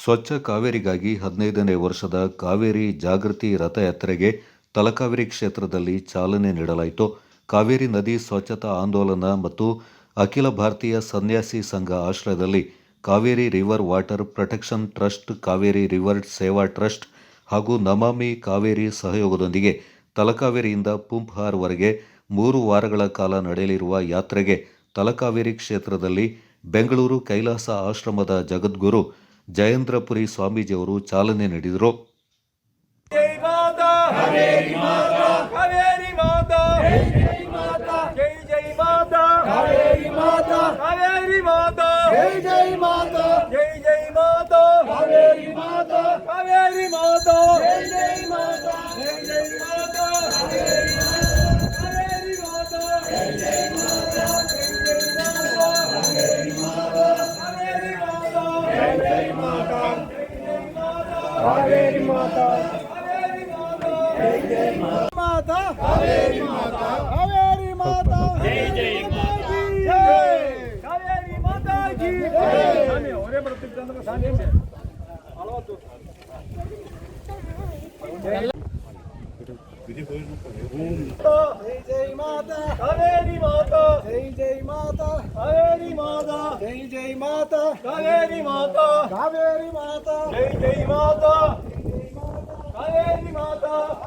ಸ್ವಚ್ಛ ಕಾವೇರಿಗಾಗಿ ಹದಿನೈದನೇ ವರ್ಷದ ಕಾವೇರಿ ಜಾಗೃತಿ ರಥಯಾತ್ರೆಗೆ ತಲಕಾವೇರಿ ಕ್ಷೇತ್ರದಲ್ಲಿ ಚಾಲನೆ ನೀಡಲಾಯಿತು. ಕಾವೇರಿ ನದಿ ಸ್ವಚ್ಛತಾ ಆಂದೋಲನ ಮತ್ತು ಅಖಿಲ ಭಾರತೀಯ ಸನ್ಯಾಸಿ ಸಂಘ ಆಶ್ರಯದಲ್ಲಿ Kaveri river water protection trust, Kaveri river Seva trust ಹಾಗೂ ನಮಾಮಿ ಕಾವೇರಿ ಸಹಯೋಗದೊಂದಿಗೆ ತಲಕಾವೇರಿಯಿಂದ ಪುಂಪ್ಹಾರ್ವರೆಗೆ ಮೂರು ವಾರಗಳ ಕಾಲ ನಡೆಯಲಿರುವ ಯಾತ್ರೆಗೆ ತಲಕಾವೇರಿ ಕ್ಷೇತ್ರದಲ್ಲಿ ಬೆಂಗಳೂರು ಕೈಲಾಸ ಆಶ್ರಮದ ಜಗದ್ಗುರು ಜಯೇಂದ್ರಪುರಿ ಸ್ವಾಮೀಜಿಯವರು ಚಾಲನೆ ನೀಡಿದರು. જય માતા હરેરી માતા જય જય માતા હરેરી માતા જય જય માતા હરેરી માતા કાવેરી માતા જય જય માતા માતા.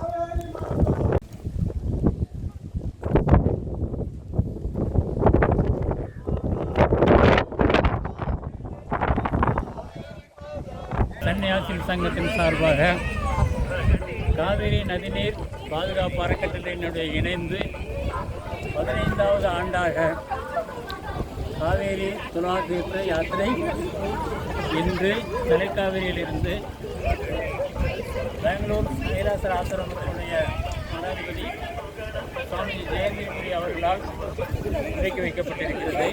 சன்னியாசிகள் சங்கத்தின் சார்பாக காவிரி நதிநீர் பாதுகாப்பு அறக்கட்டளையினுடைய இணைந்து பதினைந்தாவது ஆண்டாக காவேரி துலா தீர்த்த யாத்திரை இன்று தலைக்காவிரியிலிருந்து பெங்களூர் கைலாசர் ஆசிரமத்தினுடைய ஜனாதிபதி சுவாமி ஜெயந்திபுரி அவர்களால் துவக்கி வைக்கப்பட்டிருக்கிறது.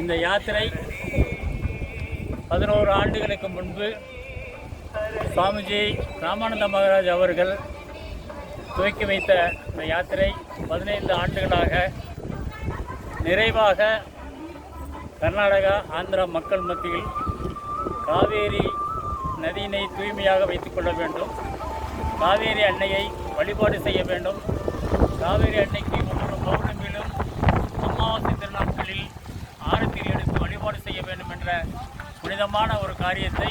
இந்த யாத்திரை பதினோரு ஆண்டுகளுக்கு முன்பு சுவாமிஜி ராமானந்த மகாராஜ் அவர்கள் துவக்கி வைத்த இந்த யாத்திரை பதினைந்து ஆண்டுகளாக நிறைவாக கர்நாடகா ஆந்திரா மக்கள் மத்தியில் காவேரி நதியினை தூய்மையாக வைத்துக்கொள்ள வேண்டும். காவேரி அன்னையை வழிபாடு செய்ய வேண்டும். காவேரி அன்னைக்கு ஒவ்வொரு பௌர்ணமியிலும் அமாவாசை திருநாட்களில் ஆரத்தில் எடுத்து வழிபாடு செய்ய வேண்டும் என்ற புனிதமான ஒரு காரியத்தை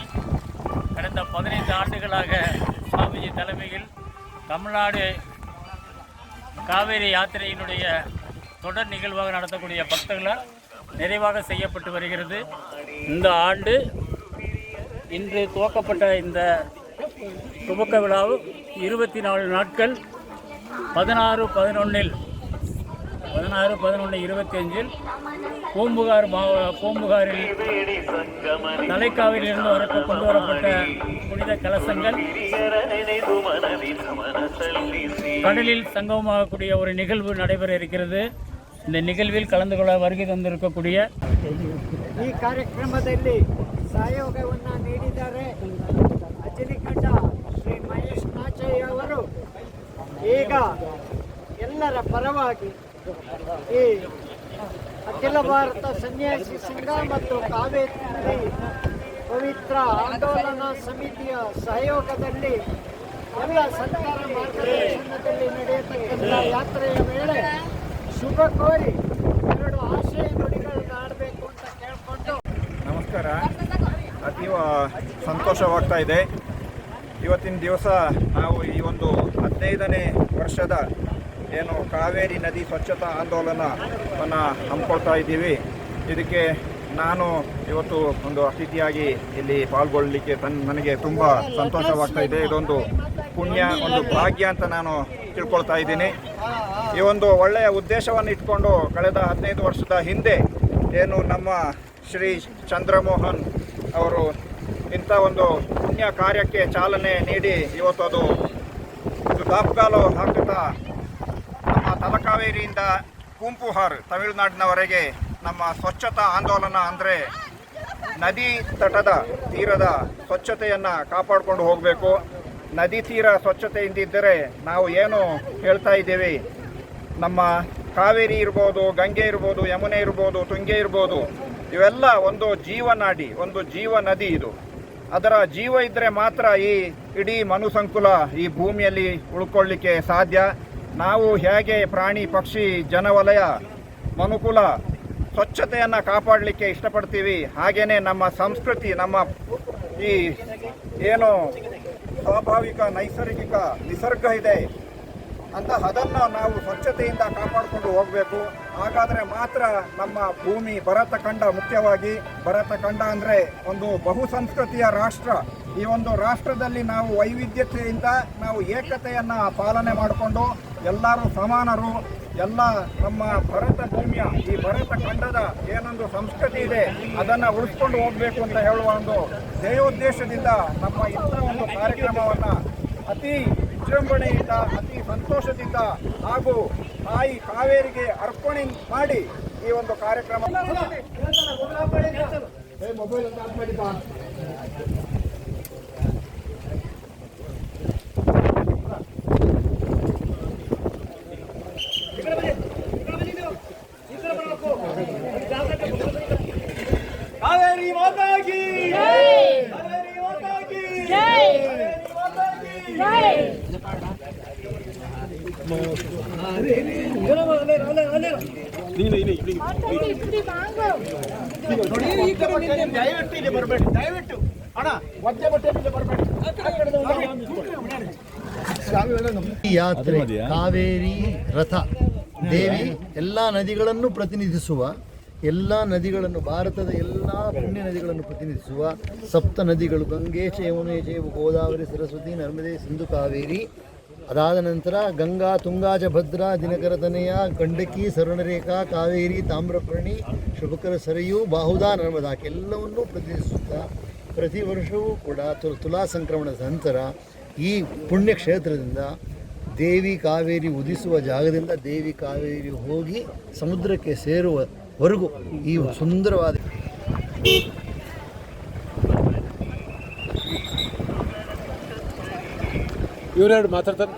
கடந்த பதினைந்து ஆண்டுகளாக சுவாமிஜி தலைமையில் தமிழ்நாடு காவேரி யாத்திரையினுடைய தொடர் நிகழ்வாக நடத்தக்கூடிய பக்தர்களால் நிறைவாக செய்யப்பட்டு வருகிறது. இந்த ஆண்டு இன்று துவக்கப்பட்ட இந்த துவக்க விழாவு இருபத்தி நாலு நாட்கள் பதினாறு பதினொன்றில் பதினாறு பதினொன்று இருபத்தி அஞ்சில் பூம்புகார் மாவ பூம்புகாரில் தலைக்காவிலிருந்து வர கொண்டு வரப்பட்ட புனித கலசங்கள் கடலில் சங்கமமாகக்கூடிய ஒரு நிகழ்வு நடைபெற இருக்கிறது இந்த நிகழ்வில் கலந்து கொள்ள வருகை தந்திருக்கக்கூடிய ಈ ಕಾರ್ಯಕ್ರಮದಲ್ಲಿ ಸಹಯೋಗವನ್ನು ನೀಡಿದ್ದಾರೆ ಅಜನಿಕಂಡ ಶ್ರೀ ಮಹೇಶ್ ನಾಚಯ್ಯ ಅವರು ಈಗ ಎಲ್ಲರ ಪರವಾಗಿ ಈ ಅಖಿಲ ಭಾರತ ಸನ್ಯಾಸಿ ಸಂಘ ಮತ್ತು ಕಾವೇರಿ ಪವಿತ್ರ ಆಂದೋಲನ ಸಮಿತಿಯ ಸಹಯೋಗದಲ್ಲಿ ಎಲ್ಲ ಸರ್ಕಾರ ಮಾರ್ಗದರ್ಶನದಲ್ಲಿ ನಡೆಯತಕ್ಕಂಥ ಯಾತ್ರೆಯ ವೇಳೆ ಶುಭ ಕೋರಿ ಎರಡು ಆಶಯ ಆಡಬೇಕು ಅಂತ ಕೇಳಿಕೊಂಡು ನಮಸ್ಕಾರ. ಅತೀವ ಸಂತೋಷವಾಗ್ತಾ ಇದೆ. ಇವತ್ತಿನ ದಿವಸ ನಾವು ಈ ಒಂದು ಹದಿನೈದನೇ ವರ್ಷದ ಏನು ಕಾವೇರಿ ನದಿ ಸ್ವಚ್ಛತಾ ಆಂದೋಲನವನ್ನು ಹಮ್ಮಿಕೊಳ್ತಾ ಇದ್ದೀವಿ. ಇದಕ್ಕೆ ನಾನು ಇವತ್ತು ಒಂದು ಅತಿಥಿಯಾಗಿ ಇಲ್ಲಿ ಪಾಲ್ಗೊಳ್ಳಲಿಕ್ಕೆ ತನ್, ನನಗೆ ತುಂಬ ಸಂತೋಷವಾಗ್ತಾ ಇದೆ. ಇದೊಂದು ಪುಣ್ಯ, ಒಂದು ಭಾಗ್ಯ ಅಂತ ನಾನು ತಿಳ್ಕೊಳ್ತಾ ಇದ್ದೀನಿ. ಈ ಒಂದು ಒಳ್ಳೆಯ ಉದ್ದೇಶವನ್ನು ಇಟ್ಕೊಂಡು ಕಳೆದ ಹದಿನೈದು ವರ್ಷದ ಹಿಂದೆ ಏನು ನಮ್ಮ ಶ್ರೀ ಚಂದ್ರಮೋಹನ್ ಅವರು ಇಂಥ ಒಂದು ಪುಣ್ಯ ಕಾರ್ಯಕ್ಕೆ ಚಾಲನೆ ನೀಡಿ ಇವತ್ತು ಅದು ಇದು ದಾಪುಗಾಲು ಹಾಕುತ್ತಾ ತಲಕಾವೇರಿಯಿಂದ ಕುಂಪುಹಾರ್ ತಮಿಳುನಾಡಿನವರೆಗೆ ನಮ್ಮ ಸ್ವಚ್ಛತಾ ಆಂದೋಲನ ಅಂದರೆ ನದಿ ತಟದ ತೀರದ ಸ್ವಚ್ಛತೆಯನ್ನು ಕಾಪಾಡಿಕೊಂಡು ಹೋಗಬೇಕು. ನದಿ ತೀರ ಸ್ವಚ್ಛತೆಯಿಂದಿದ್ದರೆ ನಾವು ಏನು ಹೇಳ್ತಾ ಇದ್ದೀವಿ? ನಮ್ಮ ಕಾವೇರಿ ಇರ್ಬೋದು, ಗಂಗೆ ಇರ್ಬೋದು, ಯಮುನೆ ಇರ್ಬೋದು, ತುಂಗೆ ಇರ್ಬೋದು, ಇವೆಲ್ಲ ಒಂದು ಜೀವನಾಡಿ, ಒಂದು ಜೀವ ನದಿ ಇದು. ಅದರ ಜೀವ ಇದ್ದರೆ ಮಾತ್ರ ಈ ಇಡೀ ಮನುಸಂಕುಲ ಈ ಭೂಮಿಯಲ್ಲಿ ಉಳ್ಕೊಳ್ಳಿಕ್ಕೆ ಸಾಧ್ಯ. ನಾವು ಹೇಗೆ ಪ್ರಾಣಿ, ಪಕ್ಷಿ, ಜನವಲಯ, ಮನುಕುಲ ಸ್ವಚ್ಛತೆಯನ್ನು ಕಾಪಾಡಲಿಕ್ಕೆ ಇಷ್ಟಪಡ್ತೀವಿ, ಹಾಗೇನೆ ನಮ್ಮ ಸಂಸ್ಕೃತಿ, ನಮ್ಮ ಈ ಏನು ಸ್ವಾಭಾವಿಕ, ನೈಸರ್ಗಿಕ, ನಿಸರ್ಗ ಇದೆ. ಅಂತ ಅದನ್ನು ನಾವು ಸ್ವಚ್ಛತೆಯಿಂದ ಕಾಪಾಡಿಕೊಂಡು ಹೋಗಬೇಕು. ಹಾಗಾದರೆ ಮಾತ್ರ ನಮ್ಮ ಭೂಮಿ ಭರತ ಖಂಡ ಮುಖ್ಯವಾಗಿ. ಭರತ ಖಂಡ ಅಂದರೆ ಒಂದು ಬಹು ಸಂಸ್ಕೃತಿಯ ರಾಷ್ಟ್ರ. ಈ ಒಂದು ರಾಷ್ಟ್ರದಲ್ಲಿ ನಾವು ವೈವಿಧ್ಯತೆಯಿಂದ ನಾವು ಏಕತೆಯನ್ನು ಪಾಲನೆ ಮಾಡಿಕೊಂಡು ಎಲ್ಲರೂ ಸಮಾನರು. ಎಲ್ಲ ನಮ್ಮ ಭರತ ಭೂಮಿಯ, ಈ ಭರತ ಖಂಡದ ಏನೊಂದು ಸಂಸ್ಕೃತಿ ಇದೆ, ಅದನ್ನು ಉಳಿಸ್ಕೊಂಡು ಹೋಗಬೇಕು ಅಂತ ಹೇಳುವ ಒಂದು ಧ್ಯೇಯೋದ್ದೇಶದಿಂದ ನಮ್ಮ ಇಂಥ ಒಂದು ಕಾರ್ಯಕ್ರಮವನ್ನು ಅತಿ ವಿಜೃಂಭಣೆಯಿಂದ ಅತಿ ಸಂತೋಷದಿಂದ ಹಾಗೂ ತಾಯಿ ಕಾವೇರಿಗೆ ಅರ್ಪಣೆ ಮಾಡಿ ಈ ಒಂದು ಕಾರ್ಯಕ್ರಮ. ಕಾವೇರಿ ಕಿ ಈ ಯಾತ್ರೆ, ಕಾವೇರಿ, ರಥ, ದೇವಿ, ಎಲ್ಲ ನದಿಗಳನ್ನು ಪ್ರತಿನಿಧಿಸುವ, ಎಲ್ಲ ನದಿಗಳನ್ನು, ಭಾರತದ ಎಲ್ಲ ಪುಣ್ಯ ನದಿಗಳನ್ನು ಪ್ರತಿನಿಧಿಸುವ ಸಪ್ತ ನದಿಗಳು ಗಂಗೆ ಯಮುನೆ ಚೈವ ಗೋದಾವರಿ, ಸರಸ್ವತಿ, ನರ್ಮದೆ, ಸಿಂಧು, ಕಾವೇರಿ. ಅದಾದ ನಂತರ ಗಂಗಾ ತುಂಗಾಜ ಭದ್ರ ಭದ್ರಾ ದಿನಕರ ತನಯ ಗಂಡಕಿ ಸರುಣರೇಖಾ, ಕಾವೇರಿ, ತಾಮ್ರಪರ್ಣಿ, ಶುಭಕರ ಸರಯು, ಬಾಹುದಾ, ನರ್ಮದಾ ಎಲ್ಲವನ್ನೂ ಪ್ರತಿನಿಧಿಸುತ್ತಾ ಪ್ರತಿ ವರ್ಷವೂ ಕೂಡ ತು ತುಲಾ ಸಂಕ್ರಮಣದ ನಂತರ ಈ ಪುಣ್ಯ ಕ್ಷೇತ್ರದಿಂದ ದೇವಿ ಕಾವೇರಿ ಉದಿಸುವ ಜಾಗದಿಂದ ದೇವಿ ಕಾವೇರಿ ಹೋಗಿ ಸಮುದ್ರಕ್ಕೆ ಸೇರುವವರೆಗೂ ಈ ಸುಂದರವಾದ ಇವರೆರಡು ಮಾತಾಡ್ತಾರೆ?